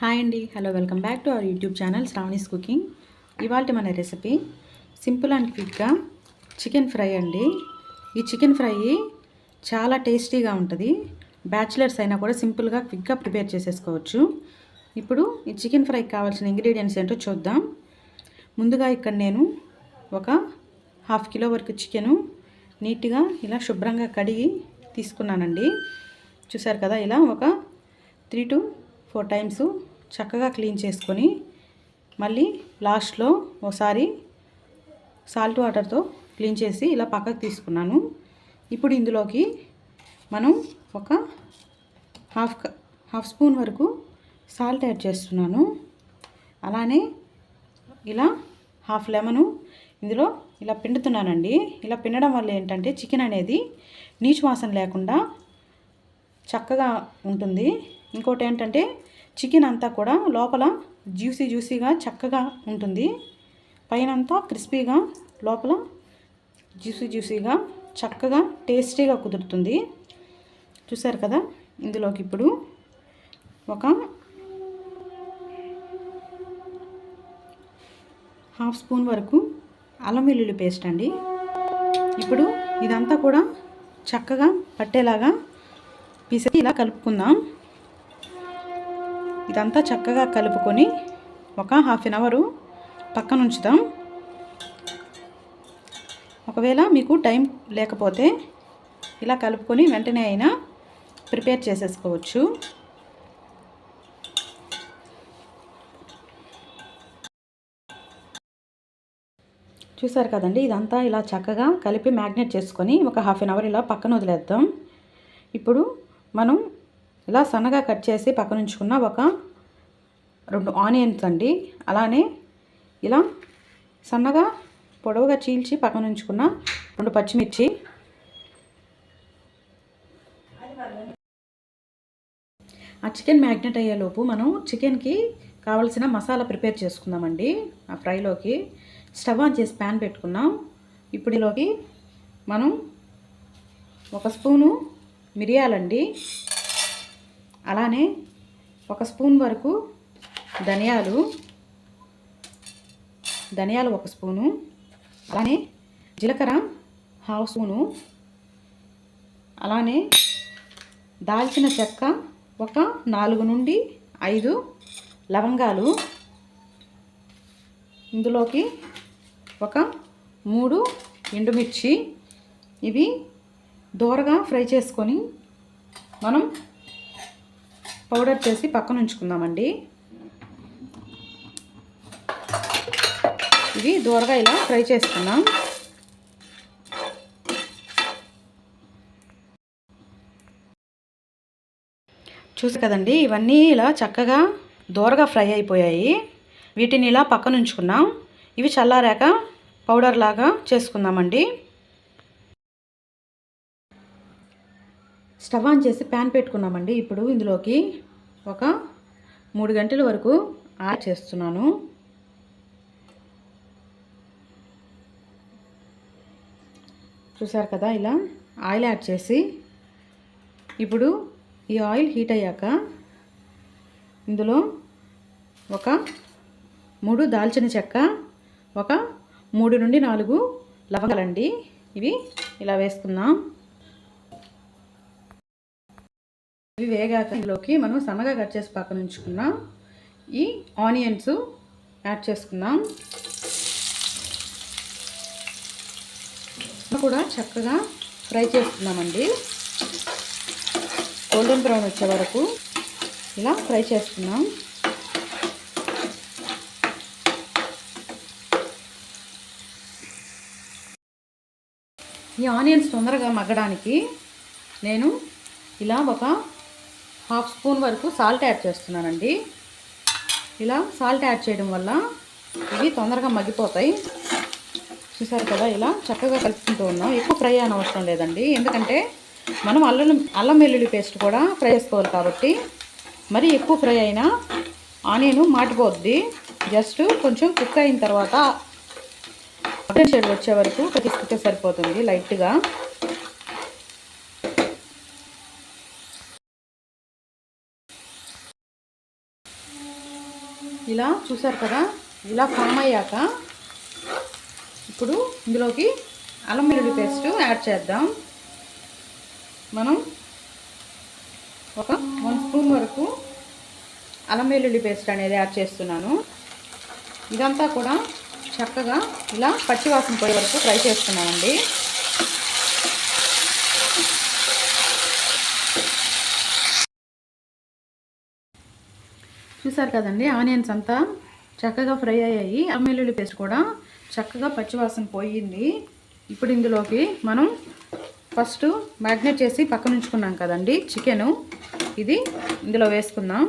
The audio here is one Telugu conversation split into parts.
హాయ్ అండి. Hello welcome back to our YouTube channel Shravani's cooking. ఇవాళ మన రెసిపీ సింపుల్ అండ్ క్విక్గా చికెన్ ఫ్రై అండి. ఈ చికెన్ ఫ్రై చాలా టేస్టీగా ఉంటుంది. బ్యాచిలర్స్ అయినా కూడా సింపుల్గా క్విక్గా ప్రిపేర్ చేసేసుకోవచ్చు. ఇప్పుడు ఈ చికెన్ ఫ్రైకి కావాల్సిన ఇంగ్రీడియంట్స్ ఏంటో చూద్దాం. ముందుగా ఇక్కడ నేను ఒక హాఫ్ కిలో వరకు చికెను నీట్గా ఇలా శుభ్రంగా కడిగి తీసుకున్నానండి. చూసారు కదా ఇలా ఒక త్రీ టు ఫోర్ టైమ్స్ చక్కగా క్లీన్ చేసుకొని మళ్ళీ లాస్ట్లో ఒకసారి సాల్ట్ వాటర్తో క్లీన్ చేసి ఇలా పక్కకు తీసుకున్నాను. ఇప్పుడు ఇందులోకి మనం ఒక హాఫ్ హాఫ్ స్పూన్ వరకు సాల్ట్ యాడ్ చేస్తున్నాను. అలానే ఇలా హాఫ్ లెమను ఇందులో ఇలా పిండుతున్నానండి. ఇలా పిండడం వల్ల ఏంటంటే చికెన్ అనేది నీచు వాసన లేకుండా చక్కగా ఉంటుంది. ఇంకోటి ఏంటంటే చికెన్ అంతా కూడా లోపల జ్యూసీ జ్యూసీగా చక్కగా ఉంటుంది. పైన అంతా క్రిస్పీగా లోపల జ్యూసీ జ్యూసీగా చక్కగా టేస్టీగా కుదురుతుంది. చూసారు కదా? ఇందులోకి ఇప్పుడు ఒక హాఫ్ స్పూన్ వరకు అల్లం వెల్లుల్లి పేస్ట్ అండి. ఇప్పుడు ఇదంతా కూడా చక్కగా పట్టేలాగా పీసెస్ ఇలా కలుపుకుందాం. ఇదంతా చక్కగా కలుపుకొని ఒక హాఫ్ అన్ అవరు పక్కన ఉంచుదాం. ఒకవేళ మీకు టైం లేకపోతే ఇలా కలుపుకొని వెంటనే అయినా ప్రిపేర్ చేసేసుకోవచ్చు. చూసారు కదండి ఇదంతా ఇలా చక్కగా కలిపి మ్యాగ్నేట్ చేసుకొని ఒక హాఫ్ అన్ అవర్ ఇలా పక్కన వదిలేద్దాం. ఇప్పుడు మనం ఇలా సన్నగా కట్ చేసి పక్కన ఉంచుకున్న ఒక రెండు ఆనియన్స్ అండి. అలానే ఇలా సన్నగా పొడవుగా చీల్చి పక్కన ఉంచుకున్న రెండు పచ్చిమిర్చి. ఆ చికెన్ మ్యాగ్నెట్ అయ్యేలోపు మనం చికెన్కి కావలసిన మసాలా ప్రిపేర్ చేసుకుందామండి ఆ ఫ్రైలోకి. స్టవ్ ఆన్ చేసి ప్యాన్ పెట్టుకున్నాం. ఇప్పుడులోకి మనం ఒక స్పూను మిరియాలండి. అలానే ఒక స్పూన్ వరకు ధనియాలు ధనియాలు ఒక స్పూను అలానే జీలకర్ర హాఫ్ స్పూను అలానే దాల్చిన చెక్క ఒక నాలుగు నుండి ఐదు లవంగాలు ఇందులోకి ఒక మూడు ఎండుమిర్చి. ఇవి దోరగా ఫ్రై చేసుకొని మనం పౌడర్ చేసి పక్కన ఉంచుకుందామండి. ఇవి దూరగా ఇలా ఫ్రై చేసుకున్నాం. చూసి కదండి ఇవన్నీ ఇలా చక్కగా దూరగా ఫ్రై అయిపోయాయి. వీటిని ఇలా పక్కన ఉంచుకున్నాం. ఇవి చల్లారాక పౌడర్ లాగా చేసుకుందామండి. స్టవ్ ఆన్ చేసి ప్యాన్ పెట్టుకున్నామండి. ఇప్పుడు ఇందులోకి ఒక మూడు గంటల వరకు యాడ్ చేస్తున్నాను. చూసారు కదా ఇలా ఆయిల్ యాడ్ చేసి ఇప్పుడు ఈ ఆయిల్ హీట్ అయ్యాక ఇందులో ఒక మూడు దాల్చిన చెక్క ఒక మూడు నుండి నాలుగు లవంగాలండి. ఇవి ఇలా వేసుకుందాం. ఇవి వేగాక ఇందులోకి మనం సన్నగా కట్ చేసి పక్కన ఉంచుకున్న ఈ ఆనియన్స్ యాడ్ చేసుకుందాం. కూడా చక్కగా ఫ్రై చేసుకున్నామండి గోల్డెన్ బ్రౌన్ వచ్చే వరకు ఇలా ఫ్రై చేసుకున్నాం ఈ ఆనియన్స్ తొందరగా మగ్గడానికి నేను ఇలా ఒక హాఫ్ స్పూన్ వరకు సాల్ట్ యాడ్ చేస్తున్నానండి. ఇలా సాల్ట్ యాడ్ చేయడం వల్ల ఇవి తొందరగా మగ్గిపోతాయి. చూసారు కదా ఇలా చక్కగా కలుపుకుంటూ ఉన్నాం. ఎక్కువ ఫ్రై అనవసరం అవసరం లేదండి. ఎందుకంటే మనం అల్లం అల్లం వెల్లుల్లి పేస్ట్ కూడా ఫ్రై చేసుకోవాలి కాబట్టి. మరి ఎక్కువ ఫ్రై అయినా ఆనియన్ మాటిపోద్ది జస్ట్ కొంచెం కుక్ అయిన తర్వాత గోల్డెన్ షేడ్ వచ్చే వరకు తీసుకుంటే సరిపోతుంది లైట్గా. ఇలా చూసారు కదా? ఇలా ఫామ్ అయ్యాక ఇప్పుడు ఇందులోకి అల్లం వెల్లుల్లి పేస్ట్ యాడ్ చేద్దాం. మనం ఒక వన్ స్పూన్ వరకు అల్లం వెల్లుల్లి పేస్ట్ అనేది యాడ్ చేస్తున్నాను. ఇదంతా కూడా చక్కగా ఇలా పచ్చివాసన పోయే వరకు ఫ్రై చేస్తున్నామండి చూసారు కదండి ఆనియన్స్ అంతా చక్కగా ఫ్రై అయ్యాయి. అమ్మెల్లుల్లి పేస్ట్ కూడా చక్కగా పచ్చివాసన పోయింది. ఇప్పుడు ఇందులోకి మనం ఫస్ట్ మ్యాగ్నేట్ చేసి పక్కన ఉంచుకున్నాం కదండి చికెను. ఇది ఇందులో వేసుకుందాం.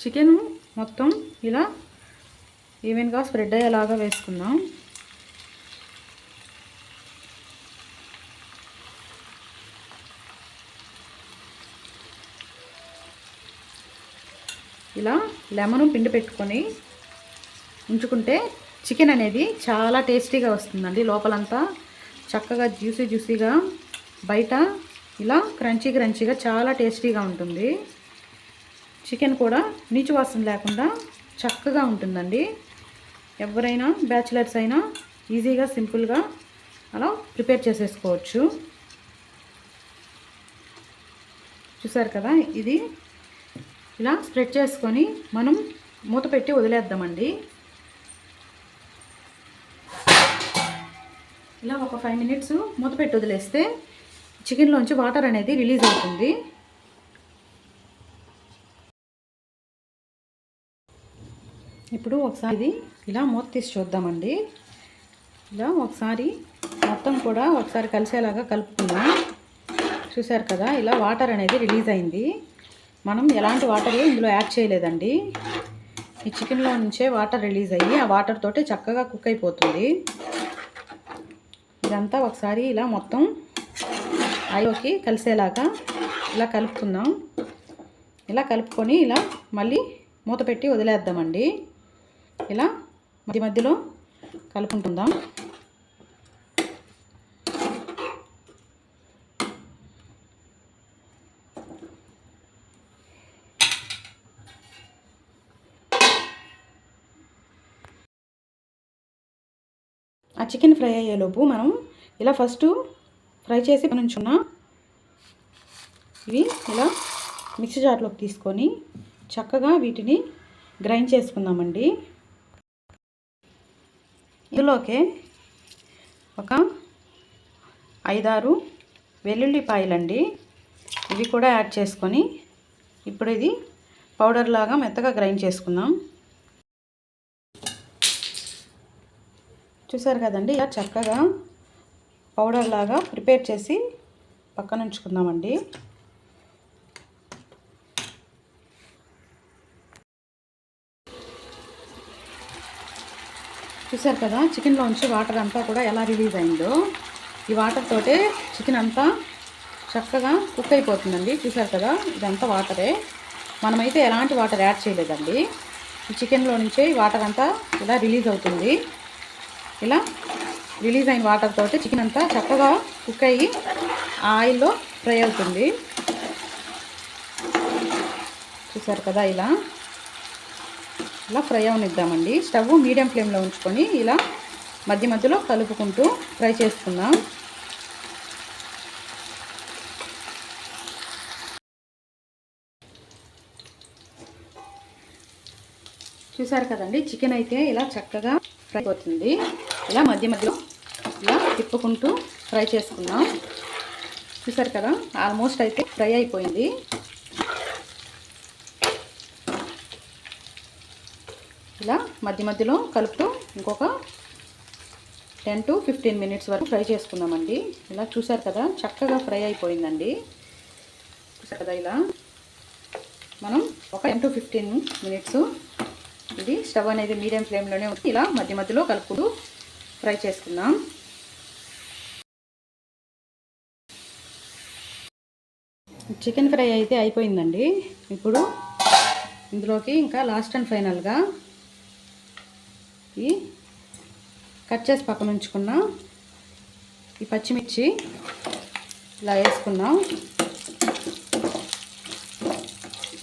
చికెన్ మొత్తం ఇలా ఈవెన్గా స్ప్రెడ్ అయ్యేలాగా వేసుకుందాం. ఇలా లెమన్ పిండి పెట్టుకొని ఉంచుకుంటే చికెన్ అనేది చాలా టేస్టీగా వస్తుందండి. లోపలంతా చక్కగా జ్యూసీ జ్యూసీగా బయట ఇలా క్రంచీ క్రంచీగా చాలా టేస్టీగా ఉంటుంది. చికెన్ కూడా నీచు వాసన లేకుండా చక్కగా ఉంటుందండి. ఎవరైనా బ్యాచిలర్స్ అయినా ఈజీగా సింపుల్గా అలా ప్రిపేర్ చేసేసుకోవచ్చు. చూసారు కదా? ఇది ఇలా స్ప్రెడ్ చేసుకొని మనం మూత పెట్టి వదిలేద్దామండి. ఇలా ఒక ఫైవ్ మినిట్స్ మూత పెట్టి వదిలేస్తే చికెన్లోంచి వాటర్ అనేది రిలీజ్ అవుతుంది. ఇప్పుడు ఒకసారి ఇది ఇలా మూత తీసి చూద్దామండి. ఇలా ఒకసారి మొత్తం కూడా ఒకసారి కలిసేలాగా కలుపుకుందాం. చూసారు కదా ఇలా వాటర్ అనేది రిలీజ్ అయింది. మనం ఎలాంటి వాటర్ ఇందులో యాడ్ చేయలేదండి. ఈ చికెన్లో నుంచే వాటర్ రిలీజ్ అయ్యి ఆ వాటర్ తోటి చక్కగా కుక్ అయిపోతుంది. ఇదంతా ఒకసారి ఇలా మొత్తం ఐలోకి కలిసేలాగా ఇలా కలుపుకుందాం. ఇలా కలుపుకొని ఇలా మళ్ళీ మూత పెట్టి వదిలేద్దామండి. ఇలా మధ్య మధ్యలో కలుపుకుంటుందాం. చికెన్ ఫ్రై అయ్యేలోపు మనం ఇలా ఫస్ట్ ఫ్రై చేసి ఉంచున్న ఇవి ఇలా మిక్సీ జార్లోకి తీసుకొని చక్కగా వీటిని గ్రైండ్ చేసుకుందామండి. ఇందులోకే ఒక ఐదారు వెల్లుల్లిపాయలండి. ఇవి కూడా యాడ్ చేసుకొని ఇప్పుడు ఇది పౌడర్ లాగా మెత్తగా గ్రైండ్ చేసుకుందాం. చూసారు కదండి ఇలా చక్కగా పౌడర్ లాగా ప్రిపేర్ చేసి పక్కన ఉంచుకుందామండి. చూసారు కదా చికెన్లోంచి వాటర్ అంతా కూడా ఎలా రిలీజ్ అయిందో. ఈ వాటర్ తోటే చికెన్ అంతా చక్కగా కుక్ అయిపోతుందండి. చూసారు కదా ఇదంతా వాటరే మనమైతే ఎలాంటి వాటర్ యాడ్ చేయలేదండి. ఈ చికెన్లో నుంచే వాటర్ అంతా ఇలా రిలీజ్ అవుతుంది. ఇలా రిలీజ్ అయిన వాటర్ తోటి చికెన్ అంతా చక్కగా కుక్ అయ్యి ఆయిల్లో ఫ్రై అవుతుంది. చూసారు కదా ఇలా? ఇలా ఫ్రై అవనిద్దామండి. స్టవ్ మీడియం ఫ్లేమ్లో ఉంచుకొని ఇలా మధ్య మధ్యలో కలుపుకుంటూ ఫ్రై చేసుకుందాం. చూసారు కదండి? చికెన్ అయితే ఇలా చక్కగా ఫ్రై అవుతుంది. ఇలా మధ్య మధ్యలో ఇలా తిప్పుకుంటూ ఫ్రై చేసుకుందాం. చూసారు కదా? ఆల్మోస్ట్ అయితే ఫ్రై అయిపోయింది. ఇలా మధ్య మధ్యలో కలుపుతూ ఇంకొక టెన్ టు ఫిఫ్టీన్ మినిట్స్ వరకు ఫ్రై చేసుకుందామండి. ఇలా చూసారు కదా? చక్కగా ఫ్రై అయిపోయిందండి. చూసారు కదా ఇలా? మనం ఒక టెన్ టు ఫిఫ్టీన్ మినిట్స్ ఇది స్టవ్ అనేది మీడియం ఫ్లేమ్లోనే ఉంటుంది. ఇలా మధ్య మధ్యలో కలుపుతూ ఫ్రై చేసుకుందాం. చికెన్ ఫ్రై అయితే అయిపోయిందండి. ఇప్పుడు ఇందులోకి ఇంకా లాస్ట్ అండ్ ఫైనల్గా ఈ కట్ చేసి పక్కన ఉంచుకున్న ఈ పచ్చిమిర్చి ఇలా వేసుకున్నాం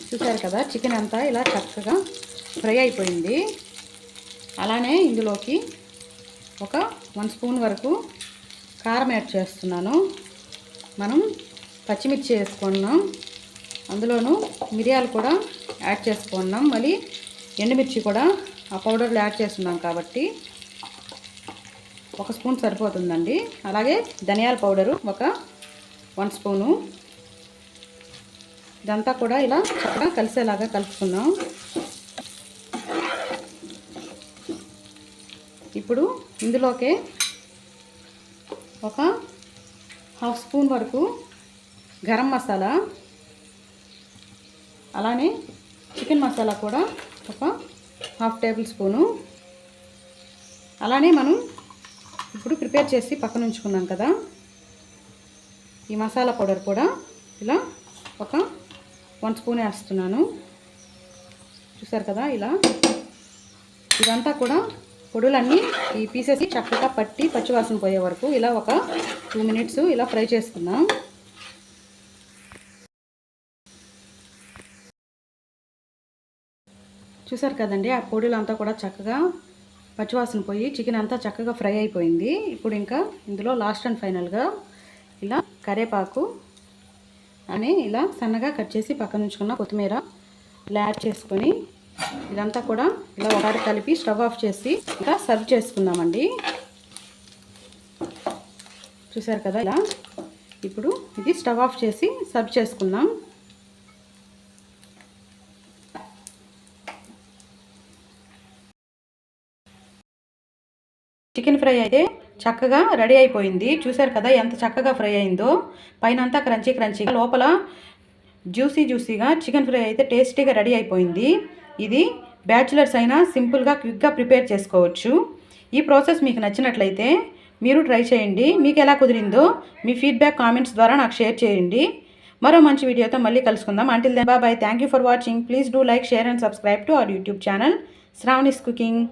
చూసారు కదా చికెన్ అంతా ఇలా చక్కగా ఫ్రై అయిపోయింది. అలానే ఇందులోకి ఒక వన్ స్పూన్ వరకు కారం యాడ్ చేస్తున్నాను. మనం పచ్చిమిర్చి వేసుకున్నాం. అందులోనూ మిరియాలు కూడా యాడ్ చేసుకున్నాం. మళ్ళీ ఎండుమిర్చి కూడా ఆ పౌడర్లో యాడ్ చేస్తున్నాం కాబట్టి ఒక స్పూన్ సరిపోతుందండి. అలాగే ధనియాల పౌడరు ఒక వన్ స్పూను. ఇదంతా కూడా ఇలా చక్కగా కలిసేలాగా కలుపుకుందాం ఇప్పుడు ఇందులోకే ఒక హాఫ్ స్పూన్ వరకు గరం మసాలా అలానే చికెన్ మసాలా కూడా ఒక హాఫ్ టేబుల్ స్పూను. అలానే మనం ఇప్పుడు ప్రిపేర్ చేసి పక్కన ఉంచుకున్నాం కదా ఈ మసాలా పౌడర్ కూడా ఇలా ఒక వన్ స్పూన్ వేస్తున్నాను. చూసారు కదా ఇలా? ఇదంతా కూడా పొడులన్నీ ఈ పీసెస్ చక్కగా పట్టి పచ్చివాసన పోయే వరకు ఇలా ఒక టూ మినిట్స్ ఇలా ఫ్రై చేసుకుందాం. చూసారు కదండి ఆ పొడులంతా కూడా చక్కగా పచ్చివాసన పోయి చికెన్ అంతా చక్కగా ఫ్రై అయిపోయింది. ఇప్పుడు ఇంకా ఇందులో లాస్ట్ అండ్ ఫైనల్గా ఇలా కరేపాకు అని ఇలా సన్నగా కట్ చేసి పక్కన ఉంచుకున్న కొత్తిమీర ఇలా యాడ్ చేసుకొని ఇదంతా కూడా ఇలా ఒకటి కలిపి స్టవ్ ఆఫ్ చేసి ఇంకా సర్వ్ చేసుకుందామండి. చూసారు కదా ఇలా? ఇప్పుడు ఇది స్టవ్ ఆఫ్ చేసి సర్వ్ చేసుకుందాం. చికెన్ ఫ్రై అయితే చక్కగా రెడీ అయిపోయింది. చూసారు కదా ఎంత చక్కగా ఫ్రై అయిందో? పైన అంతా క్రంచీ క్రంచీగా లోపల జ్యూసీ జ్యూసీగా చికెన్ ఫ్రై అయితే టేస్టీగా రెడీ అయిపోయింది. ఇది బ్యాచులర్స్ అయినా సింపుల్గా క్విక్గా ప్రిపేర్ చేసుకోవచ్చు. ఈ ప్రాసెస్ మీకు నచ్చినట్లయితే మీరు ట్రై చేయండి. మీకు ఎలా కుదిరిందో మీ ఫీడ్బ్యాక్ కామెంట్స్ ద్వారా నాకు షేర్ చేయండి. మరో మంచి వీడియోతో మళ్ళీ కలుసుకుందాం. Until then bye thank you for watching please do like share and subscribe to our YouTube channel Shravani's cooking